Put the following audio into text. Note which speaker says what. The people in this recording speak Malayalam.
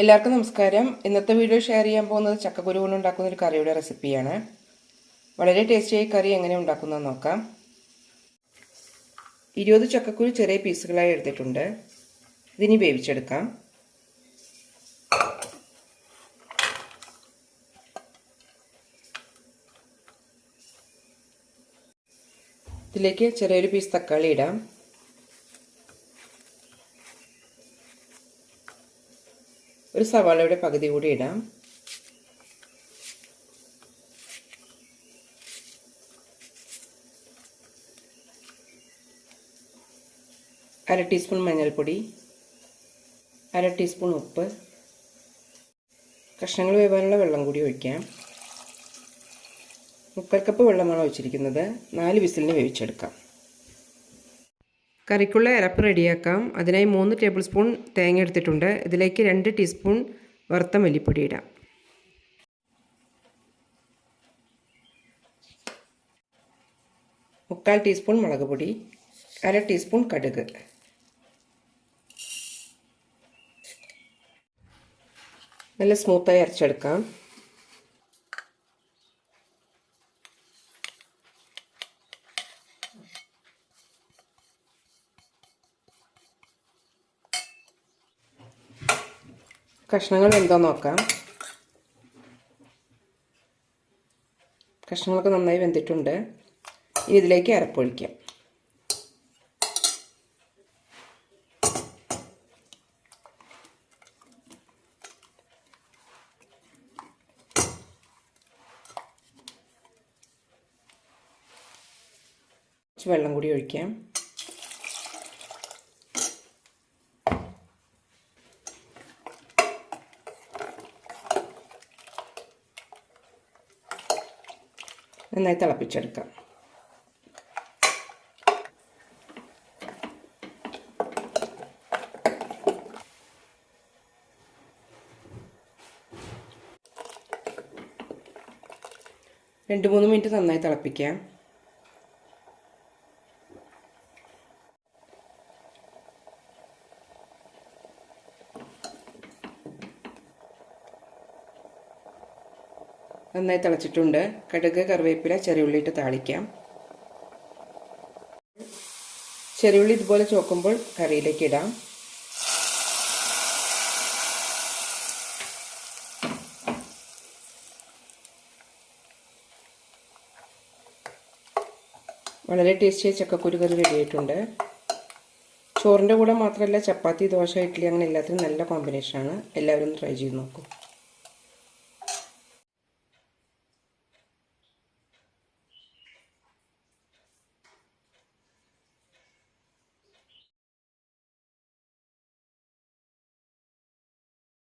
Speaker 1: എല്ലാവർക്കും നമസ്കാരം. ഇന്നത്തെ വീഡിയോ ഷെയർ ചെയ്യാൻ പോകുന്നത് ചക്കക്കുരു കൊണ്ട് ഉണ്ടാക്കുന്ന ഒരു കറിയുടെ റെസിപ്പിയാണ്. വളരെ ടേസ്റ്റിയായി കറി എങ്ങനെ ഉണ്ടാക്കുന്നത് നോക്കാം. ഇരുപത് ചക്കക്കുരു ചെറിയ പീസുകളായി എടുത്തിട്ടുണ്ട്. ഇതിനി വേവിച്ചെടുക്കാം. ഇതിലേക്ക് ചെറിയൊരു പീസ് തക്കാളി ഇടാം. ഒരു സവാളയുടെ പകുതി കൂടി ഇടാം. അര ടീസ്പൂൺ മഞ്ഞൾപ്പൊടി അര ടീസ്പൂൺ ഉപ്പ് കഷ്ണങ്ങൾ വേവാനുള്ള വെള്ളം കൂടി ഒഴിക്കാം. മുക്കാൽ കപ്പ് വെള്ളമാണ് ഒഴിച്ചിരിക്കുന്നത്. നാല് വിസിലിന് വേവിച്ചെടുക്കാം. കറിക്കുള്ള അരപ്പ് റെഡിയാക്കാം. അതിനായി മൂന്ന് ടേബിൾ സ്പൂൺ തേങ്ങ എടുത്തിട്ടുണ്ട്. ഇതിലേക്ക് രണ്ട് ടീസ്പൂൺ വറുത്ത മല്ലിപ്പൊടി ഇടാം. മുക്കാൽ ടീസ്പൂൺ മുളക് പൊടി അര ടീസ്പൂൺ കടുക്. നല്ല സ്മൂത്തായി അരച്ചെടുക്കാം. കഷ്ണങ്ങൾ എന്താ നോക്കാം. കഷ്ണങ്ങളൊക്കെ നന്നായി വെന്തിട്ടുണ്ട്. ഇനി ഇതിലേക്ക് അരപ്പൊഴിക്കാം കുറച്ച് വെള്ളം കൂടി ഒഴിക്കാം. നന്നായി തിളപ്പിച്ചെടുക്കാം. രണ്ട് മൂന്ന് മിനിറ്റ് നന്നായി തിളപ്പിക്കാം. നന്നായി തിളച്ചിട്ടുണ്ട്. കടുക് കറിവേപ്പില ചെറിയുള്ളി ഇട്ട് താളിക്കാം. ചെറിയുള്ളി ഇതുപോലെ ചോക്കുമ്പോൾ കറിയിലേക്ക് ഇടാം. വളരെ ടേസ്റ്റിയായി ചക്കക്കുരു കറി റെഡിയായിട്ടുണ്ട് ചോറിന്റെ കൂടെ മാത്രമല്ല ചപ്പാത്തി ദോശ ഇഡ്ഡലി അങ്ങനെ എല്ലാത്തിനും നല്ല കോമ്പിനേഷനാണ് എല്ലാവരും ട്രൈ ചെയ്ത് നോക്കൂ.